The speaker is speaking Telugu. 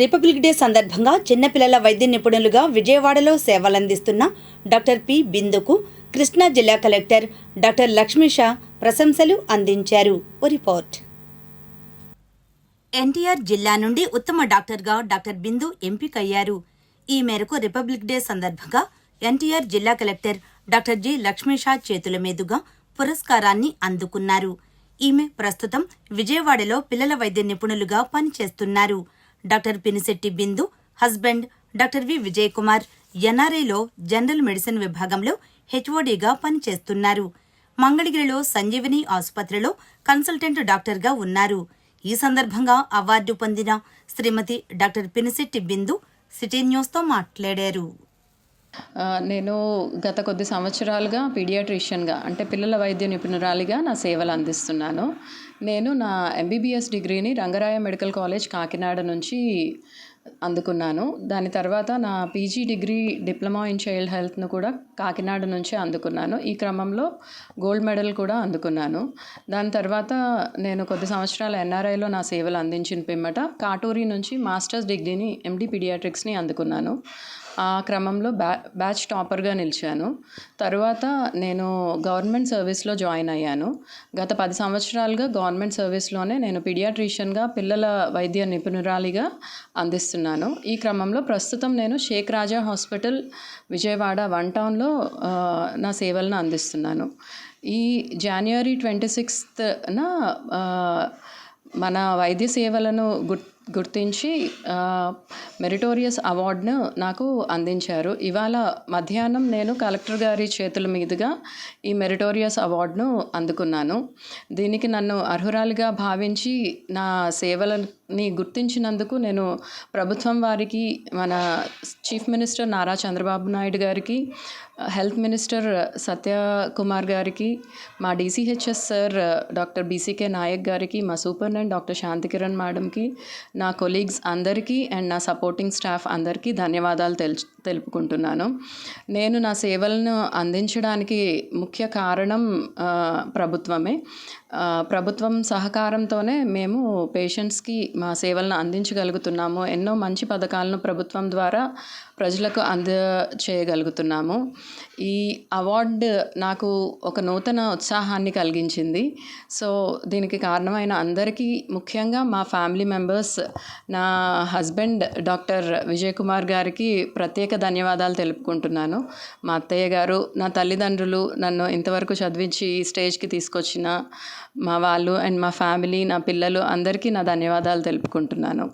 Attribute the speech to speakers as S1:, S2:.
S1: రిపబ్లిక్ డే సందర్భంగా చిన్నపిల్లల వైద్య నిపుణులుగా విజయవాడలో సేవలందిస్తున్న డాక్టర్ పి బిందుకు కృష్ణా జిల్లా కలెక్టర్ డాక్టర్ లక్ష్మీషా ప్రశంసలు అందించారు. ఓ రిపోర్ట్. ఎన్టీఆర్ జిల్లా నుండి ఉత్తమ డాక్టర్గా డాక్టర్ బిందు ఎంపికయ్యారు. ఈ మేరకు రిపబ్లిక్ డే సందర్భంగా ఎన్టీఆర్ జిల్లా కలెక్టర్ డాక్టర్ జి లక్ష్మీషా చేతుల మీదుగా పురస్కారాన్ని అందుకున్నారు. ఈమె ప్రస్తుతం విజయవాడలో పిల్లల వైద్య నిపుణులుగా పనిచేస్తున్నారు. Doctor Pinisetti Bindu husband doctor V Vijay Kumar ఎన్ఆర్ఐలో general medicine విభాగంలో హెచ్ఓడిగా పనిచేస్తున్నారు. మంగళగిరిలో సంజీవిని ఆసుపత్రిలో కన్సల్టెంట్ డాక్టర్గా ఉన్నారు. ఈ సందర్భంగా అవార్డు పొందిన శ్రీమతి డాక్టర్ పినిశెట్టి బిందు సిటీ న్యూస్తో మాట్లాడారు.
S2: నేను గత కొద్ది సంవత్సరాలుగా పీడియాట్రిషియన్గా అంటే పిల్లల వైద్య నిపుణురాలిగా నా సేవలు అందిస్తున్నాను. నేను నా ఎంబీబీఎస్ డిగ్రీని రంగరాయ మెడికల్ కాలేజ్ కాకినాడ నుంచి అందుకున్నాను. దాని తర్వాత నా PG degree diploma in child హెల్త్ను కూడా కాకినాడ నుంచి అందుకున్నాను. ఈ క్రమంలో గోల్డ్ మెడల్ కూడా అందుకున్నాను. దాని తర్వాత నేను కొద్ది సంవత్సరాలు ఎన్ఆర్ఐలో నా సేవలు అందించిన పిమ్మట కాటూరి నుంచి మాస్టర్స్ డిగ్రీని ఎండి పీడియాట్రిక్స్ని అందుకున్నాను. ఆ క్రమంలో బ్యా బ్యాచ్ టాపర్గా నిలిచాను. తర్వాత నేను గవర్నమెంట్ సర్వీస్లో జాయిన్ అయ్యాను. గత పది సంవత్సరాలుగా గవర్నమెంట్ సర్వీస్లోనే నేను పిడియాట్రిషియన్గా పిల్లల వైద్య నిపుణురాలిగా అందిస్తున్నాను. ఈ క్రమంలో ప్రస్తుతం నేను షేక్ రాజా హాస్పిటల్ విజయవాడ వన్ టౌన్లో నా సేవలను అందిస్తున్నాను. ఈ జనవరి ట్వంటీ సిక్స్త్న మన వైద్య సేవలను గుర్ గుర్తించి మెరిటోరియస్ అవార్డును నాకు అందించారు. ఇవాళ మధ్యాహ్నం నేను కలెక్టర్ గారి చేతుల మీదుగా ఈ మెరిటోరియస్ అవార్డును అందుకున్నాను. దీనికి నన్ను అర్హురాలిగా భావించి నా సేవలని గుర్తించినందుకు నేను ప్రభుత్వం వారికి మన చీఫ్ మినిస్టర్ నారా చంద్రబాబు నాయుడు గారికి హెల్త్ మినిస్టర్ సత్యకుమార్ గారికి మా DCHS sir doctor BCK Nayak గారికి మా సూపరింటెండెంట్ డాక్టర్ శాంతికిరణ్ మేడంకి నా కొలీగ్స్ అందరికీ అండ్ నా సపోర్ట్ సపోర్టింగ్ స్టాఫ్ అందరికీ ధన్యవాదాలు తెల్ తెలుపుకుంటున్నాను. నేను నా సేవలను అందించడానికి ముఖ్య కారణం ప్రభుత్వమే. ప్రభుత్వం సహకారంతోనే మేము పేషెంట్స్కి మా సేవలను అందించగలుగుతున్నాము. ఎన్నో మంచి పథకాలను ప్రభుత్వం ద్వారా ప్రజలకు అంద చేయగలుగుతున్నాము ఈ అవార్డు నాకు ఒక నూతన ఉత్సాహాన్ని కలిగించింది. సో దీనికి కారణమైన అందరికీ ముఖ్యంగా మా ఫ్యామిలీ మెంబర్స్ నా హస్బెండ్ డాక్టర్ విజయ్ కుమార్ గారికి ప్రత్యేక ధన్యవాదాలు తెలుపుకుంటున్నాను. మా అత్తయ్య గారు నా తల్లిదండ్రులు నన్ను ఇంతవరకు చదివించి ఈ స్టేజ్కి తీసుకొచ్చిన మా వాళ్ళు అండ్ మా ఫ్యామిలీ నా పిల్లలు అందరికీ నా ధన్యవాదాలు తెలుపుకుంటున్నాను.